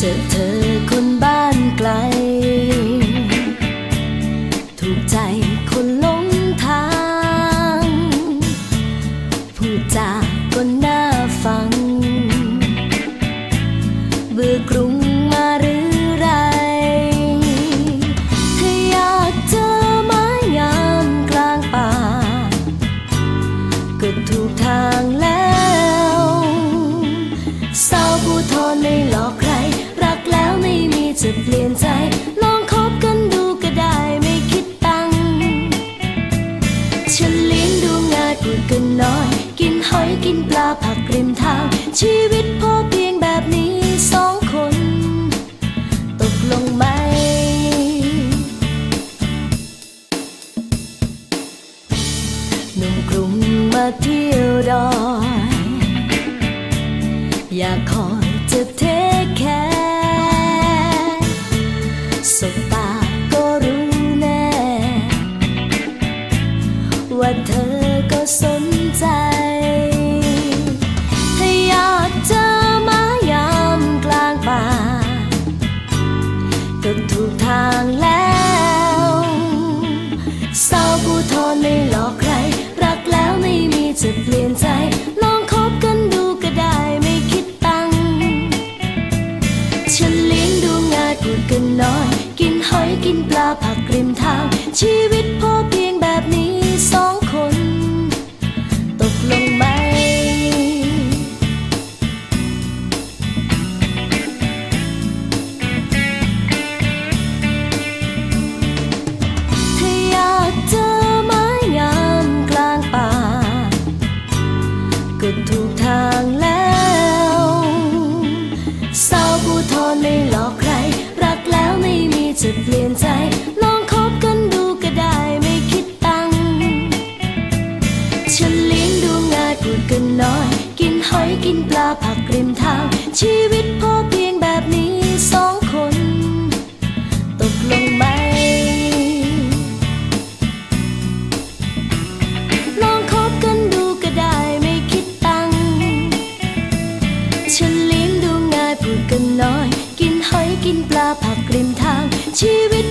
เจอเธอคนบ้านไกล ถูกใจคนหลงทาง พูดจาก็น่าฟัง เบื่อกรุงมาหรือไรถ้าอยากเจอไม้งามกลางป่า ก็ถูกทางแล้ว กินปลาผักริมทาง ชีวิตพอเพียงแบบนี้สองคน ตกลงไหม หนุ่มกรุงมมาเที่ยวดอย อยากคอยจะเทคแคร์สบตาก็รู้แน่ ว่าเธอางแล้วสาวผู้ทนไม่หลอกใคร รักแล้วไม่มีจะเปลี่ยนใจ ลองคบกันดูก็ได้ไม่คิดตังฉันเลี้ยงดูง่ายพูดกันน้อย กินหอยกินปลาผักริมทาง ชีวิตพอเพียง ก็ถูกทางแล้วสาวผู้ทอนไม่หลอกใคร รักแล้วไม่มีจะเปลี่ยนใจ ลองคบกันดูก็ได้ไม่คิดตังฉันเลี้ยงดูง่ายพูดกันน้อย กินหอยกินปลาผักริมทางชีวิต ปลาผักริมทางชีวิต